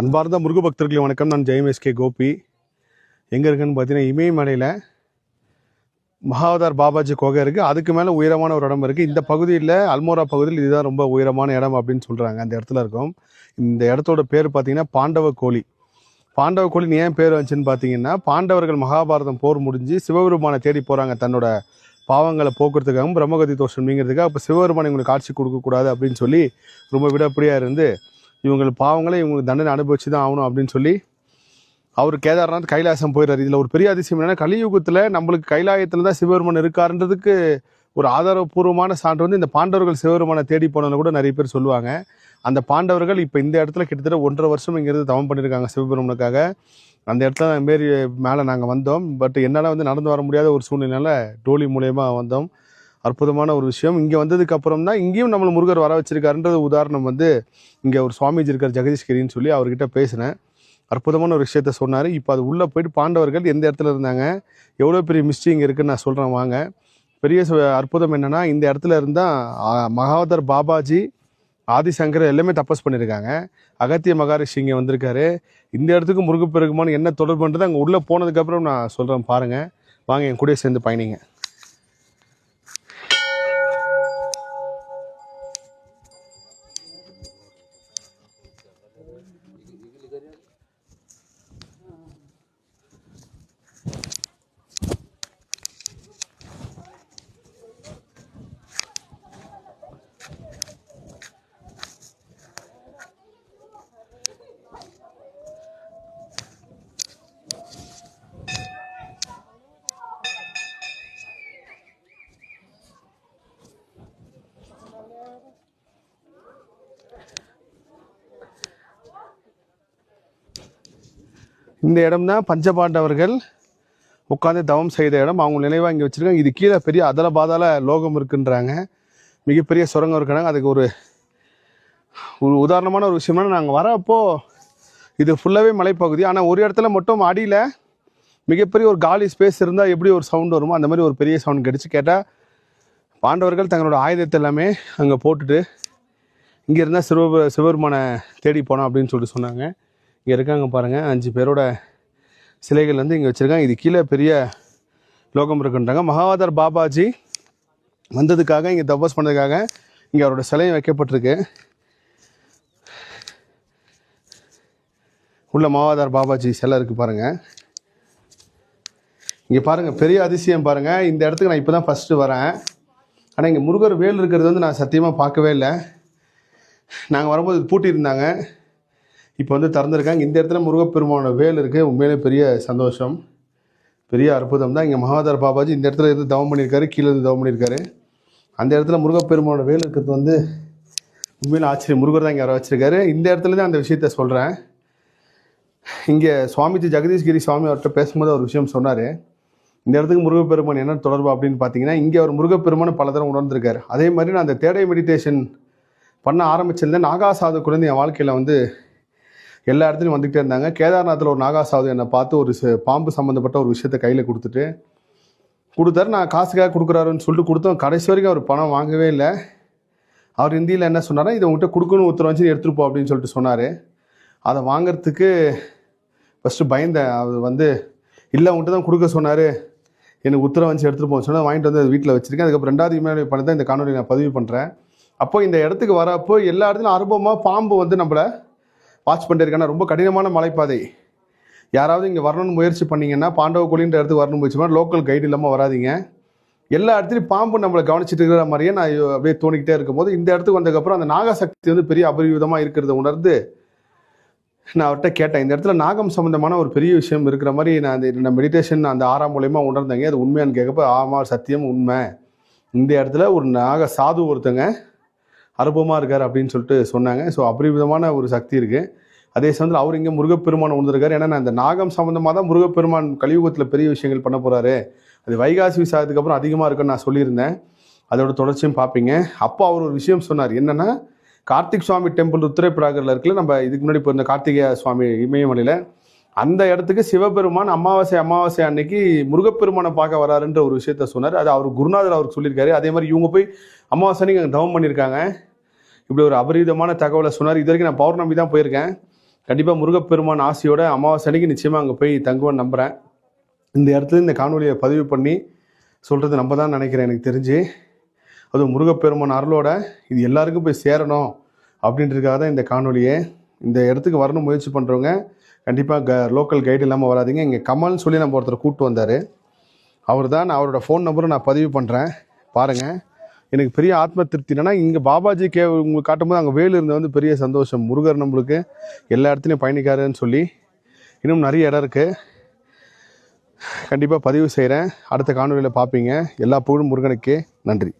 அன்பார்ந்த முருக பக்தர்களே வணக்கம். நான் ஜெயம் எஸ்கே கோபி. எங்கே இருக்குன்னு பார்த்தீங்கன்னா இமயமலையில் மகாவதார் பாபாஜி குகை இருக்குது அதுக்கு மேலே உயரமான ஒரு இடம் இருக்குது இந்த பகுதியில் அல்மோரா பகுதியில் இதுதான் ரொம்ப உயரமான இடம் அப்படின்னு சொல்கிறாங்க அந்த இடத்துல இருக்கும். இந்த இடத்தோட பேர் பார்த்தீங்கன்னா பாண்டவ கோழி. பாண்டவ கோழின்னு ஏன் பேர் வந்துச்சுன்னு பார்த்தீங்கன்னா பாண்டவர்கள் மகாபாரதம் போர் முடிஞ்சு சிவபெருமானை தேடி போகிறாங்க தன்னோட பாவங்களை போக்குறதுக்காகவும் பிரம்மகதி தோஷம் நீங்கிறதுக்காக. அப்போ சிவபெருமானை உங்களுக்கு காட்சி கொடுக்கக்கூடாது அப்படின்னு சொல்லி ரொம்ப விடப்படியாக இருந்து இவங்க பாவங்களை இவங்களுக்கு தண்டனை அனுபவிச்சு தான் ஆகணும் அப்படின்னு சொல்லி அவர் கேதார்நாத் கைலாசம் போயிடுறாரு இதில் ஒரு பெரிய அதிசயம் என்னன்னா கலியுகத்தில் நம்மளுக்கு கைலாயத்தில் தான் சிவபெருமன் இருக்காருன்றதுக்கு ஒரு ஆதாரபூர்வமான சான்று வந்து இந்த பாண்டவர்கள் சிவபெருமானை தேடி போனோன்னு கூட நிறைய பேர் சொல்லுவாங்க. அந்த பாண்டவர்கள் இப்போ இந்த இடத்துல கிட்டத்தட்ட ஒன்றரை வருஷம் இங்கேருந்து தவம் பண்ணியிருக்காங்க சிவபெருமனுக்காக. அந்த இடத்துல மாரி மேலே நாங்கள் வந்தோம். பட் என்னால் வந்து நடந்து வர முடியாத ஒரு சூழ்நிலையில் டோலி மூலயமா வந்தோம். அற்புதமான ஒரு விஷயம். இங்கே வந்ததுக்கு அப்புறம் தான் இங்கேயும் நம்மளை முருகர் வர வச்சிருக்காருன்றது உதாரணம் வந்து இங்கே ஒரு சுவாமிஜி இருக்கார் ஜெகதீஷ்கிரின்னு சொல்லி அவர்கிட்ட பேசினேன். அற்புதமான ஒரு விஷயத்த சொன்னார். இப்போ அது உள்ளே போயிட்டு பாண்டவர்கள் எந்த இடத்துல இருந்தாங்க எவ்வளோ பெரிய மிஸ்டி இங்கே இருக்குன்னு நான் சொல்கிறேன் வாங்க. பெரிய சு- அற்புதம் என்னென்னா இந்த இடத்துல இருந்தால் மகாவதர் பாபாஜி ஆதிசங்கர் எல்லாமே தப்பஸ் பண்ணியிருக்காங்க அகத்திய மகாரிஷி இங்கே வந்திருக்காரு. இந்த இடத்துக்கு முருகப்பெருக்குமான என்ன தொடர்புன்றது அங்கே உள்ளே போனதுக்கப்புறம் நான் சொல்கிறேன் பாருங்கள் வாங்க என் கூட சேர்ந்து பயணிங்க. இந்த இடம் தான் பஞ்சபாண்டவர்கள் உட்காந்து தவம் செய்த இடம். அவங்க நினைவாக இங்கே வச்சுருக்காங்க. இது கீழே பெரிய அதல பாதாள லோகம் இருக்குன்றாங்க. மிகப்பெரிய சுரங்கம் இருக்கிறாங்க அதுக்கு ஒரு ஒரு உதாரணமான ஒரு விஷயம்னா நாங்கள் வரப்போ இது ஃபுல்லாகவே மலைப்பகுதி. ஆனால் ஒரு இடத்துல மட்டும் அடியில் மிகப்பெரிய ஒரு காலி ஸ்பேஸ் இருந்தால் எப்படி ஒரு சவுண்ட் வருமோ அந்த மாதிரி ஒரு பெரிய சவுண்ட் கிடச்சி கேட்டால் பாண்டவர்கள் தங்களோட ஆயுதத்தை எல்லாமே அங்கே போட்டுட்டு இங்கே இருந்தால் சிவ சிவபெருமானை தேடி போனோம் அப்படின்னு சொல்லிட்டு சொன்னாங்க. இங்கே இருக்காங்க பாருங்கள் அஞ்சு பேரோட சிலைகள் வந்து இங்கே வச்சுருக்காங்க. இது கீழே பெரிய லோகம் இருக்குன்றாங்க. மகாவாதர் பாபாஜி வந்ததுக்காக இங்கே தபஸ் பண்ணதுக்காக இங்கே அவரோட சிலையும் வைக்கப்பட்டிருக்கு. உள்ள மாவாதார் பாபாஜி சிலை இருக்குது பாருங்கள் இங்கே பாருங்கள் பெரிய அதிசயம் பாருங்கள் இந்த இடத்துக்கு நான் இப்போ தான் ஃபஸ்ட்டு வரேன். ஆனால் இங்கே முருகர் வேல் இருக்கிறது வந்து நான் சத்தியமாக பார்க்கவே இல்லை. நாங்கள் வரும்போது பூட்டியிருந்தாங்க. இப்போ வந்து திறந்துருக்காங்க. இந்த இடத்துல முருகப்பெருமானோட வேல் இருக்குது உண்மையிலே பெரிய சந்தோஷம். பெரிய அற்புதம் தான். இங்கே மகாதார் பாபாஜி இந்த இடத்துல இருந்து தவம் பண்ணியிருக்காரு. கீழே இருந்து தவம் பண்ணியிருக்காரு. அந்த இடத்துல முருகப்பெருமானோட வேல் இருக்கிறது வந்து உண்மையில ஆச்சரியம். முருகர் தான் இங்கே வர வச்சிருக்காரு. இந்த இடத்துல தான் அந்த விஷயத்த சொல்கிறேன் இங்கே சுவாமிஜி ஜெகதீஷ்கிரி சுவாமி அவர்கிட்ட பேசும்போது ஒரு விஷயம் சொன்னார். இந்த இடத்துக்கு முருகப்பெருமான் என்ன தொடர்பு அப்படின்னு பார்த்தீங்கன்னா இங்கே அவர் முருகப்பெருமான் பல தரம் உணர்ந்திருக்காரு. அதே மாதிரி நான் அந்த தேடை மெடிடேஷன் பண்ண ஆரம்பிச்சிருந்தேன் நாகா சாது என் வாழ்க்கையில் வந்து எல்லா இடத்துலையும் வந்துக்கிட்டே இருந்தாங்க. கேதார்நாத்தில் ஒரு நாகாசாவது என்னை பார்த்து ஒரு ச- பாம்பு சம்மந்தப்பட்ட ஒரு விஷயத்தை கையில் கொடுத்துட்டு கொடுத்தாரு. நான் காசுக்காக கொடுக்குறாருன்னு சொல்லிட்டு கொடுத்தோம். கடைசி வரைக்கும் அவர் பணம் வாங்கவே இல்லை. அவர் ஹிந்தியில் என்ன சொன்னாரா இதை உங்கள்கிட்ட கொடுக்கணும் உத்தரவு வச்சு எடுத்துகிட்டு போ அப்படின்னு சொல்லிட்டு சொன்னார். அதை வாங்கிறதுக்கு ஃபஸ்ட்டு பயந்தேன் அவர் வந்து இல்லை உங்கள்கிட்ட தான் கொடுக்க சொன்னார். எனக்கு உத்தரவு வச்சு எடுத்துகிட்டு போக சொன்னால் வாங்கிட்டு வந்து வீட்டில் வச்சிருக்கேன். அதுக்கப்புறம் ரெண்டாவது இமெயில் பண்ணி தான் இந்த காணொலி நான் பதிவு பண்ணுறேன் அப்போ இந்த இடத்துக்கு வரப்போ எல்லா இடத்துலையும் அனுபவமாக பாம்பு வந்து நம்மளை வாட்ச் பண்ணிருக்கேன்னா ரொம்ப கடினமான மலைப்பாதை. யாராவது இங்கே வரணும்னு முயற்சி பண்ணிங்கன்னா பாண்டவ கோழின்ற இடத்துக்கு வரணும் முயற்சி லோக்கல் கைடு இல்லாமல் வராதீங்க. எல்லா இடத்துலையும் பாம்பு நம்மளை கவனிச்சிட்டு இருக்கிற மாதிரியே நான் அப்படியே தோணிக்கிட்டே இருக்கும்போது இந்த இடத்துக்கு வந்ததுக்கப்புறம் அந்த நாகசக்தி வந்து பெரிய அபரிவிதமாக இருக்கிறத உணர்ந்து நான் அவர்கிட்ட கேட்டேன். இந்த இடத்துல நாகம் சம்மந்தமான ஒரு பெரிய விஷயம் இருக்கிற மாதிரி நான் அந்த மெடிடேஷன் அந்த ஆறாம் மூலயமா உணர்ந்தேங்க. அது உண்மையான்னு கேட்கப்போ ஆமாம் சத்தியம் உண்மை. இந்த இடத்துல ஒரு நாக சாது ஒருத்தங்க அனுபவமாக இருக்கார் அப்படின்னு சொல்லிட்டு சொன்னாங்க. ஸோ அபரிவிதமான ஒரு சக்தி இருக்குது அதே சமயத்தில் அவர் இங்கே முருகப்பெருமான் உணர்ந்திருக்காரு. ஏன்னா நான் அந்த நாகம் சம்மந்தமாக தான் முருகப்பெருமான் கலியுகத்தில் பெரிய விஷயங்கள் பண்ண போகிறாரு அது வைகாசி விசாரத்துக்கு அப்புறம் அதிகமாக இருக்குன்னு நான் சொல்லியிருந்தேன். அதோட தொடர்ச்சியும் பார்ப்பீங்க. அப்போ அவர் ஒரு விஷயம் சொன்னார். என்னென்னா கார்த்திக் சுவாமி டெம்பிள் உத்திரப்பிராகரில் இருக்குல்ல நம்ம இதுக்கு முன்னாடி போயிருந்த கார்த்திகேய சுவாமி இமயமலையில் அந்த இடத்துக்கு சிவபெருமான் அமாவாசை அமாவாசை அன்னைக்கு முருகப்பெருமானை பார்க்க வராருன்ற ஒரு விஷயத்த சொன்னார். அது அவர் குருநாதர் அவருக்கு சொல்லியிருக்காரு. அதே மாதிரி இவங்க போய் அமாவாசை அன்னைக்கு அங்கே தவம் பண்ணியிருக்காங்க. இப்படி ஒரு அபரிதமான தகவலை சொன்னார். இது வரைக்கும் நான் பௌர்ணமி தான் போயிருக்கேன். கண்டிப்பாக முருகப்பெருமான் ஆசையோட அமாவாசை அன்னைக்கு நிச்சயமாக அங்கே போய் தங்குவேன் நம்புகிறேன் இந்த இடத்துல இந்த காணொலியை பதிவு பண்ணி சொல்கிறது நம்ம தான் நினைக்கிறேன். எனக்கு தெரிஞ்சு. அதுவும் முருகப்பெருமான் அருளோட இது எல்லாருக்கும் போய் சேரணும் அப்படின்றதுக்காக தான் இந்த காணொலியை இந்த இடத்துக்கு வரணும் முயற்சி பண்ணுறவங்க கண்டிப்பாக க லோக்கல் கைடு இல்லாமல் வராதிங்க. இங்கே கமல்னு சொல்லி நம்ம ஒருத்தர் கூப்பிட்டு வந்தார். அவர் தான் நான் அவரோட ஃபோன் நம்பரும் நான் பதிவு பண்ணுறேன் பாருங்கள் எனக்கு பெரிய ஆத்ம திருப்தி என்னென்னா இங்கே பாபாஜி கே உங்களுக்கு காட்டும்போது அங்கே வேலு இருந்த வந்து பெரிய சந்தோஷம். முருகர் நம்மளுக்கு எல்லா இடத்துலையும் பயணிக்காருன்னு சொல்லி. இன்னும் நிறைய இடம் இருக்குது கண்டிப்பாக பதிவு செய்கிறேன் அடுத்த காணொலியில் பார்ப்பீங்க எல்லா புகழும் முருகனுக்கே. நன்றி.